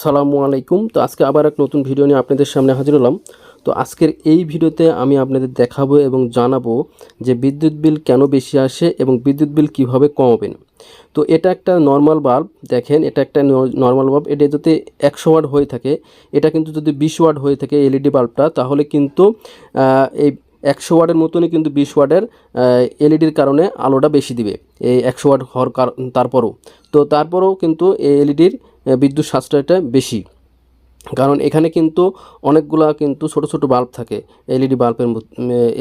সালামু আলাইকুম। তো আজকে আবার এক নতুন ভিডিও নিয়ে আপনাদের সামনে হাজির হলাম। তো আজকের এই ভিডিওতে আমি আপনাদের দেখাবো এবং জানাব যে বিদ্যুৎ বিল কেন বেশি আসে এবং বিদ্যুৎ বিল কীভাবে কমাবেন। তো এটা একটা নর্মাল বাল্ব দেখেন, এটা একটা নর্মাল বাল্ব এটা যদি একশো ওয়াট হয়ে থাকে, এটা কিন্তু যদি বিশ ওয়াট হয়ে থাকে এলইডি বাল্বটা তাহলে কিন্তু এই একশো ওয়াটের মতনই কিন্তু বিশ ওয়াটের এলইডির কারণে আলোটা বেশি দিবে, এই একশো ওয়াট হওয়ার তারপরও। তো তারপরেও কিন্তু এই এলইডির বিদ্যুৎ সাশ্রয়টা বেশি। কারণ এখানে কিন্তু অনেকগুলা কিন্তু ছোট ছোট বাল্ব থাকে এলইডি বাল্বের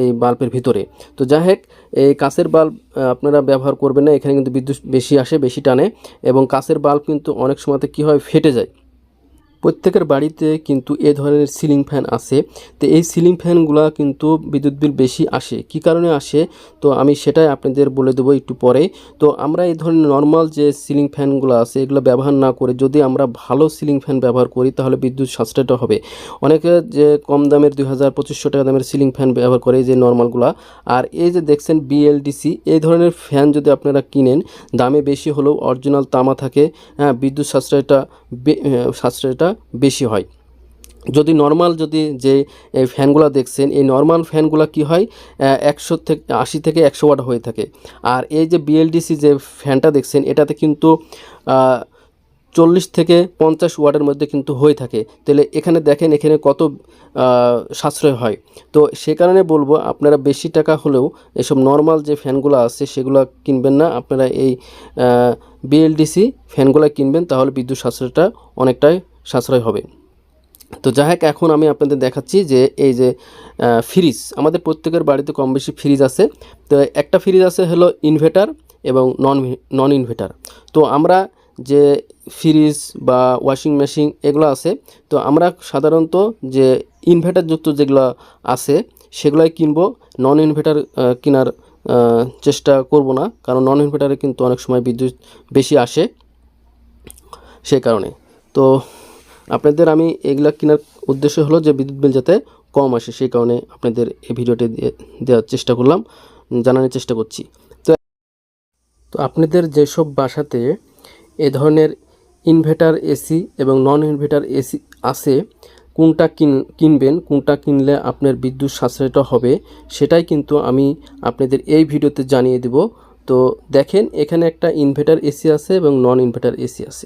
এই বাল্বের ভিতরে। তো যাই হোক, এই কাঁচের বাল্ব আপনারা ব্যবহার করবেন না, এখানে কিন্তু বিদ্যুৎ বেশি আসে, বেশি টানে এবং কাঁচের বাল্ব কিন্তু অনেক সময়তে কী হয়, ফেটে যায়। প্রত্যেকের বাড়িতে কিন্তু এ ধরনের সিলিং ফ্যান আছে। তো এই সিলিং ফ্যানগুলো কিন্তু বিদ্যুৎ বিল বেশি আসে। কি কারণে আসে? তো আমি সেটাই আপনাদের বলে দেবো একটু পরে। তো আমরা এই ধরনের নর্মাল যে সিলিং ফ্যানগুলো আছে, এগুলো ব্যবহার না করে যদি আমরা ভালো সিলিং ফ্যান ব্যবহার করি, তাহলে বিদ্যুৎ সাশ্রয়টা হবে। অনেকে যে কম দামের দুই হাজার পঁচিশশো টাকা দামের সিলিং ফ্যান ব্যবহার করে যে নর্মালগুলো আর এই যে দেখছেন বিএলডিসি এই ধরনের ফ্যান যদি আপনারা কিনেন, দামে বেশি হলেও অরিজিনাল তামা থাকে হ্যাঁ বিদ্যুৎ সাশ্রয়টা সাশ্রয়টা বেশি হয়। যদি নর্মাল যদি যে এই ফ্যানগুলো দেখছেন, এই নর্মাল ফ্যানগুলো কি হয়? একশো থেকে, আশি থেকে একশো ওয়াট হয়ে থাকে। আর এই যে বিএলডিসি যে ফ্যানটা দেখছেন, এটাতে কিন্তু চল্লিশ থেকে পঞ্চাশ ওয়াটের মধ্যে কিন্তু হয়ে থাকে। তাহলে এখানে দেখেন, এখানে কত সাশ্রয় হয়। তো সে কারণে বলব, আপনারা বেশি টাকা হলেও এসব নর্মাল যে ফ্যানগুলো আছে, সেগুলো কিনবেন না। আপনারা এই বিএলডিসি ফ্যানগুলো কিনবেন, তাহলে বিদ্যুৎ সাশ্রয়টা অনেকটাই সাশ্রয় হবে। তো যাই হোক, এখন আমি আপনাদের দেখাচ্ছি যে এই যে ফ্রিজ, আমাদের প্রত্যেকের বাড়িতে কম বেশি ফ্রিজ আছে। তো একটা ফ্রিজ আছে হলো ইনভার্টার এবং নন নন ইনভার্টার তো আমরা যে ফ্রিজ বা ওয়াশিং মেশিন এগুলো আছে, তো আমরা সাধারণত যে ইনভার্টারযুক্ত যেগুলো আছে, সেগুলাই কিনবো। নন ইনভার্টার কেনার চেষ্টা করব না, কারণ নন ইনভার্টারে কিন্তু অনেক সময় বিদ্যুৎ বেশি আসে। সেই কারণে। তো আপনাদের আমি এগুলা কেনার উদ্দেশ্য হলো যে বিদ্যুৎ বিল যাতে কম আসে, সেই কারণে আপনাদের এই ভিডিওটি দেওয়ার চেষ্টা করলাম, জানানোর চেষ্টা করছি। তো তো আপনাদের যেসব বাসাতে এ ধরনের ইনভার্টার, এসি এবং নন ইনভার্টার, এসি আছে, কোনটা কিন, কিনবেন, কোনটা কিনলে আপনার বিদ্যুৎ সাশ্রয়টা হবে, সেটাই কিন্তু আমি আপনাদের এই ভিডিওতে জানিয়ে দেব। তো দেখেন, এখানে একটা ইনভার্টার এসি আছে এবং নন ইনভার্টার এসি আছে।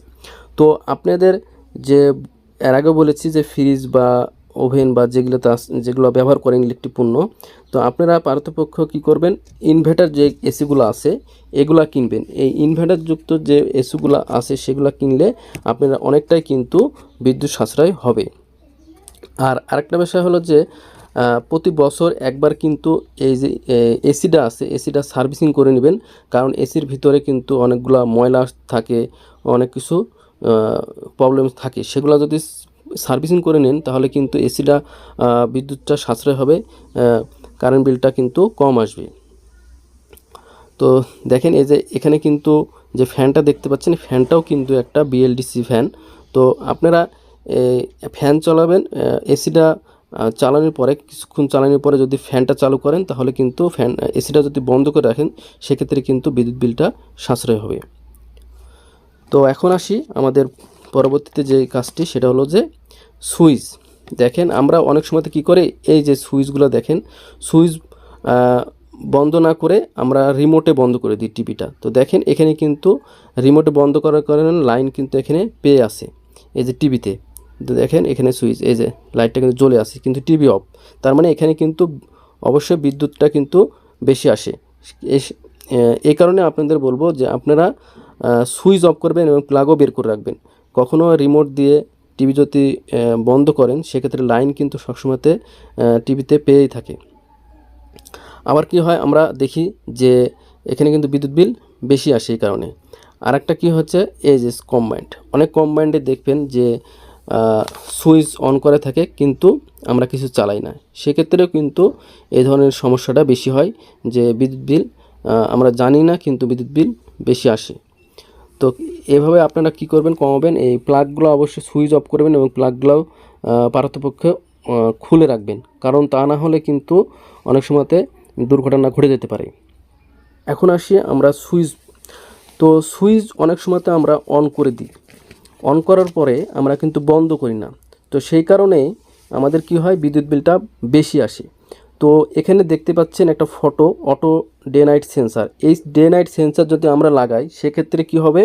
তো আপনাদের যে এর আগে বলেছি যে ফ্রিজ বা ওভেন বা যেগুলোতে আস- যেগুলো ব্যবহার করেন ইলেকট্রিক পণ্য, তো আপনারা পার্থপক্ষ কী করবেন? ইনভার্টার যে এসিগুলো আছে, এগুলা কিনবেন। এই ইনভার্টারযুক্ত যে এসিগুলো আছে, সেগুলো কিনলে আপনারা অনেকটাই কিন্তু বিদ্যুৎ সাশ্রয় হবে। আর আরেকটা বিষয় হলো যে প্রতি বছর একবার কিন্তু এই যে এসিটা আছে এসিটা সার্ভিসিং করে নেবেন। কারণ এসির ভিতরে কিন্তু অনেকগুলা ময়লা থাকে, অনেক কিছু। প্রবলেম থাকে। সেগুলো যদি সার্ভিসিং করে নেন, তাহলে কিন্তু এসিটা বিদ্যুৎটা সাশ্রয় হবে কারেন্ট বিলটা কিন্তু কম আসবে। তো দেখেন এই যে এখানে কিন্তু যে ফ্যানটা দেখতে পাচ্ছেন ফ্যানটাও কিন্তু একটা বিএলডিসি ফ্যান তো আপনারা ফ্যান চালাবেন এসিটা চালানোর পরে, কিছুক্ষণ চালানোর পরে যদি ফ্যানটা চালু করেন, তাহলে কিন্তু ফ্যান এসিটা যদি বন্ধ করে রাখেন, সেক্ষেত্রে কিন্তু বিদ্যুৎ বিলটা সাশ্রয় হবে। তো এখন আসি আমাদের পরবর্তীতে যে কাজটি, সেটা হলো যে সুইচ। দেখেন, আমরা অনেক সময়তে কী করে, এই যে সুইচগুলো দেখেন, সুইচ বন্ধ না করে আমরা রিমোটে বন্ধ করে দিই টিভিটা। তো দেখেন, এখানে কিন্তু রিমোটে বন্ধ করার কারণে লাইন কিন্তু এখানে পেয়ে আসে এই যে টিভিতে। তো দেখেন, এখানে সুইচ, এই যে লাইটটা কিন্তু জ্বলে আসে কিন্তু টিভি অফ। তার মানে এখানে কিন্তু অবশ্যই বিদ্যুৎটা কিন্তু বেশি আসে। এই কারণে আপনাদের বলব যে আপনারা সুইচ অফ করবেন এবং প্লাগও বের করে রাখবেন। কখনও রিমোট দিয়ে টিভি যদি বন্ধ করেন, সেক্ষেত্রে লাইন কিন্তু সবসময়তে টিভিতে পেয়েই থাকে। আবার কি হয়, আমরা দেখি যে এখানে কিন্তু বিদ্যুৎ বিল বেশি আসে এই কারণে। আর একটা কী হচ্ছে, এই যে কম্বাইন্ড অনেক কম্বাইন্ডে দেখবেন যে সুইচ অন করে থাকে, কিন্তু আমরা কিছু চালাই না। সেক্ষেত্রেও কিন্তু এই ধরনের সমস্যাটা বেশি হয় যে বিদ্যুৎ বিল আমরা জানি না কিন্তু বিদ্যুৎ বিল বেশি আসে। তো এভাবে আপনারা কি করবেন, কমাবেন, এই প্লাগগুলো অবশ্যই সুইচ অফ করবেন এবং প্লাগগুলো পারতপক্ষে খুলে রাখবেন। কারণ তা না হলে কিন্তু অনেক সময়তে দুর্ঘটনা ঘটে যেতে পারে। এখন আসি আমরা সুইচ তো সুইচ অনেক সময়তে আমরা অন করে দিই। অন করার পরে আমরা কিন্তু বন্ধ করি না। তো সেই কারণে আমাদের কি হয়, বিদ্যুৎ বিলটা বেশি আসে। তো এখানে দেখতে পাচ্ছেন একটা photo, auto day night sensor. এই ডে নাইট সেন্সার যদি আমরা লাগাই, সেক্ষেত্রে কি হবে?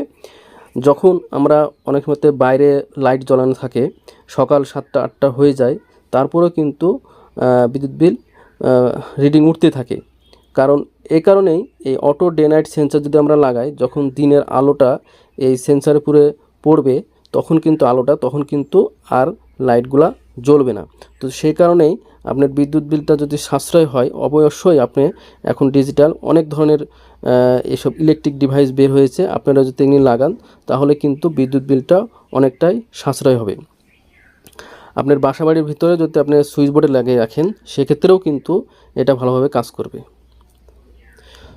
যখন আমরা অনেক মধ্যে বাইরে লাইট জ্বলানো থাকে, সকাল সাতটা, আটটা হয়ে যায়, তারপরেও কিন্তু বিদ্যুৎ বিল রিডিং উঠতে থাকে। কারণ এই কারণেই এই অটো ডে নাইট সেন্সার যদি আমরা লাগাই, যখন দিনের আলোটা এই সেন্সারের উপরে পড়বে, তখন কিন্তু আলোটা, তখন কিন্তু আর লাইটগুলা জ্বলবে না। তো সেই কারণেই আপনার বিদ্যুৎ বিলটা যদি সাশ্রয় হয়, অবশ্যই আপনি এখন ডিজিটাল অনেক ধরনের এসব ইলেকট্রিক ডিভাইস বের হয়েছে, আপনারা যদি এগুলি লাগান, তাহলে কিন্তু বিদ্যুৎ বিলটা অনেকটাই সাশ্রয় হবে। আপনার বাসাবাড়ির ভিতরে যদি আপনি সুইচ বোর্ডে লাগিয়ে রাখেন, সেক্ষেত্রেও কিন্তু এটা ভালোভাবে কাজ করবে।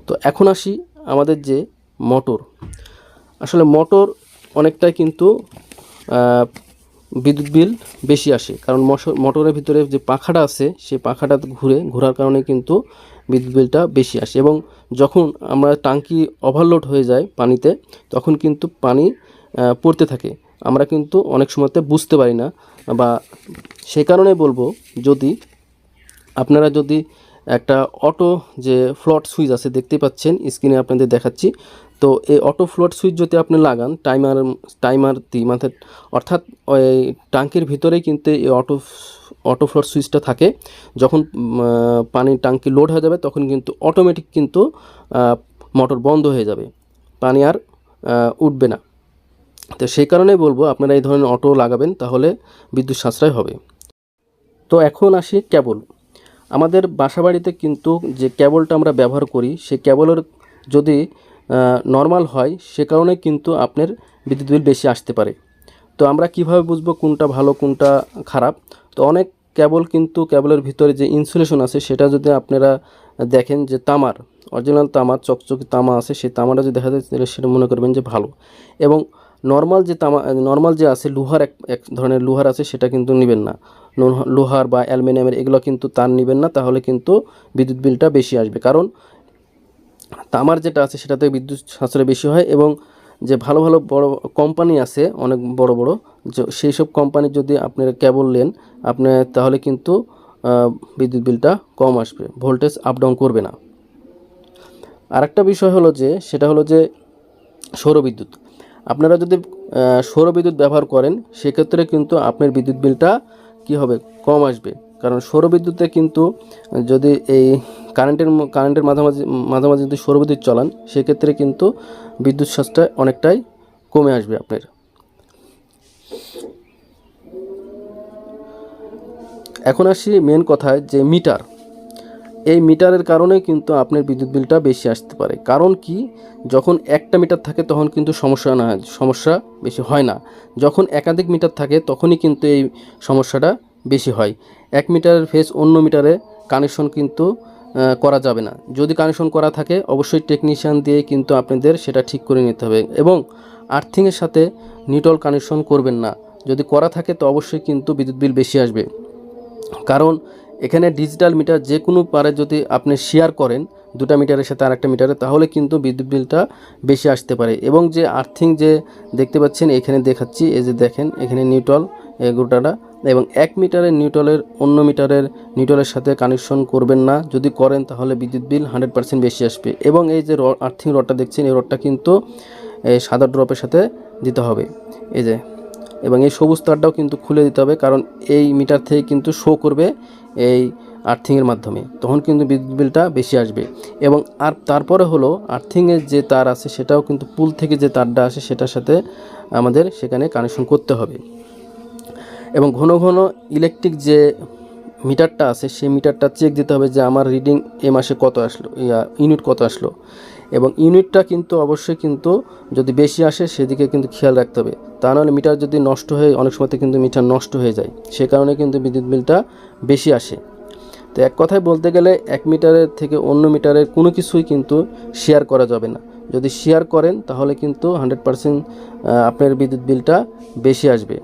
তো এখন আসি আমাদের যে মোটর আসলে মোটর অনেকটাই কিন্তু বিদ্যুৎ বিল বেশি আসে। কারণ মোটরের ভিতরে যে পাখাটা আছে, সেই পাখাটা ঘুরে, ঘোরার কারণে কিন্তু বিদ্যুৎ বিলটা বেশি আসে। এবং যখন আমরা টাঙ্কি ওভারলোড হয়ে যায় পানিতে, তখন কিন্তু পানি পড়তে থাকে। আমরা কিন্তু অনেক সময়তে বুঝতে পারি না বা সেই কারণে বলব, যদি আপনারা যদি একটা অটো যে ফ্লট সুইচ আছে দেখতেই পাচ্ছেন স্ক্রিনে আপনাদের দেখাচ্ছি তো এই অটো ফ্লট সুইচ যদি আপনি লাগান টাইমার টাইমার দি মানে অর্থাৎ ওই টাঙ্কির ভিতরেই কিন্তু এই অটো অটো ফ্লট সুইচটা থাকে। যখন পানির টাঙ্কি লোড হয়ে যাবে, তখন কিন্তু অটোমেটিক কিন্তু মোটর বন্ধ হয়ে যাবে। পানি আর উঠবে না। তো সেই কারণেই বলব, আপনারা এই ধরনের অটো লাগাবেন, তাহলে বিদ্যুৎ সাশ্রয় হবে। তো এখন আসি কেবল আমাদের বাসাবাড়িতে কিন্তু যে কেবলটা আমরা ব্যবহার করি, সেই কেবলের যদি নর্মাল হয়, সে কারণে কিন্তু আপনার বিদ্যুৎ বিল বেশি আসতে পারে। তো আমরা কীভাবে বুঝব কোনটা ভালো, কোনটা খারাপ? তো অনেক কেবল কিন্তু কেবলের ভিতরে যে ইনসুলেশন আছে, সেটা যদি আপনারা দেখেন যে তামার অরিজিনাল তামার, চকচকে তামা আছে, সেই তামাটা যদি দেখা যায়, তাহলে সেটা মনে করবেন যে ভালো। এবং নর্মাল যে তামা নর্মাল যে আছে, লোহার এক এক ধরনের লোহার আছে, সেটা কিন্তু নেবেন না। লোহার বা অ্যালুমিনিয়ামের এগুলো কিন্তু তার নেবেন না, তাহলে কিন্তু বিদ্যুৎ বিলটা বেশি আসবে। কারণ তামার যেটা আছে সেটাতে বিদ্যুৎ সাশ্রয় বেশি হয় এবং যে ভালো ভালো বড় কোম্পানি আছে, অনেক বড় বড় সেই সব কোম্পানি যদি আপনারা কেবল নেন, আপনি তাহলে কিন্তু বিদ্যুৎ বিলটা কম আসবে। ভোল্টেজ আপ ডাউন করবে না। আরেকটা বিষয় হলো যে, সেটা হলো যে সৌরবিদ্যুৎ আপনারা যদি সৌরবিদ্যুৎ ব্যবহার করেন, সেক্ষেত্রে কিন্তু আপনার বিদ্যুৎ বিলটা কি হবে? কম আসবে। কারণ সৌরবিদ্যুতে কিন্তু যদি এই কারেন্টের কারেন্টের মাঝামাঝি মাঝামাঝি যদি সৌরবিদ্যুৎ চলান, সেক্ষেত্রে কিন্তু বিদ্যুৎ সাশ্রয় অনেকটাই কমে আসবে আপনার। এখন আসি মেন কথায় যে মিটার। এই মিটারের কারণে কিন্তু আপনার বিদ্যুৎ বিলটা বেশি আসতে পারে। কারণ কি? যখন একটা মিটার থাকে, তখন কিন্তু সমস্যা না, সমস্যা বেশি হয় না। যখন একাধিক মিটার থাকে, তখনই কিন্তু এই সমস্যাটা বেশি হয়। এক মিটারের ফেস অন্য মিটারে কানেকশন কিন্তু করা যাবে না। যদি কানেকশন করা থাকে, অবশ্যই টেকনিশিয়ান দিয়ে কিন্তু আপনাদের সেটা ঠিক করে নিতে হবে এবং আর্থিংয়ের সাথে নিউট্রাল কানেকশন করবেন না। যদি করা থাকে, তো অবশ্যই কিন্তু বিদ্যুৎ বিল বেশি আসবে। কারণ এখানে ডিজিটাল মিটার যে কোনো পারে যদি আপনি শেয়ার করেন দুটা মিটারের সাথে আরেকটা মিটারে তাহলে কিন্তু বিদ্যুৎ বিলটা বেশি আসতে পারে। এবং যে আর্থিং যে দেখতে পাচ্ছেন, এখানে দেখাচ্ছি, এই যে দেখেন, এখানে নিউট্রাল এই গোটাটা এবং এক মিটারের নিউট্রালের অন্য মিটারের নিউট্রালের সাথে কানেকশন করবেন না। যদি করেন তাহলে বিদ্যুৎ বিল হান্ড্রেড পার্সেন্ট বেশি আসবে। এবং এই যে আর্থিং রডটা দেখছেন, এই রডটা কিন্তু এই সাদা ড্রপের সাথে দিতে হবে। এই যে, এবং এই সবুজ তারটাও কিন্তু খুলে দিতে হবে, কারণ এই মিটার থেকে কিন্তু শো করবে এই আর্থিংয়ের মাধ্যমে। তখন কিন্তু বিদ্যুৎ বিলটা বেশি আসবে। এবং আর তারপরে হলো আর্থিংয়ের যে তার আছে, সেটাও কিন্তু পুল থেকে যে তারটা আসে, সেটার সাথে আমাদের সেখানে কানেকশন করতে হবে। এবং ঘন ঘন ইলেকট্রিক যে মিটারটা আছে, সেই মিটারটা চেক দিতে হবে যে আমার রিডিং এ মাসে কত আসলো ইউনিট কত আসলো। এবং ইউনিটটা কিন্তু অবশ্যই কিন্তু যদি বেশি আসে, সেদিকে কিন্তু খেয়াল রাখতে হবে। তা নাহলে মিটার যদি নষ্ট হয়ে, অনেক সময়তে কিন্তু মিটার নষ্ট হয়ে যায়। সে কারণে কিন্তু বিদ্যুৎ বিলটা বেশি আসে। তো এক কথায় বলতে গেলে, এক মিটারের থেকে অন্য মিটারের কোনো কিছুই কিন্তু শেয়ার করা যাবে না। যদি শেয়ার করেন, তাহলে কিন্তু হান্ড্রেড পারসেন্ট আপনার বিদ্যুৎ বিলটা বেশি আসবে।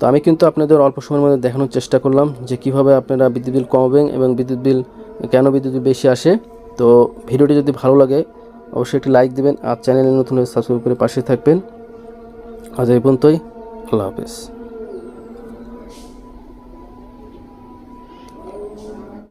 তো আমি কিন্তু আপনাদের অল্প সময়ের মধ্যে দেখানোর চেষ্টা করলাম যে কীভাবে আপনারা বিদ্যুৎ বিল কমাবেন এবং বিদ্যুৎ বিল কেন বিদ্যুৎ বিল বেশি আসে। তো ভিডিওটি যদি ভালো লাগে, অবশ্যই একটি লাইক দেবেন আর চ্যানেলে নতুন সাবস্ক্রাইব করে পাশে থাকবেন। আজ এই পর্যন্তই। আল্লাহ হাফেজ।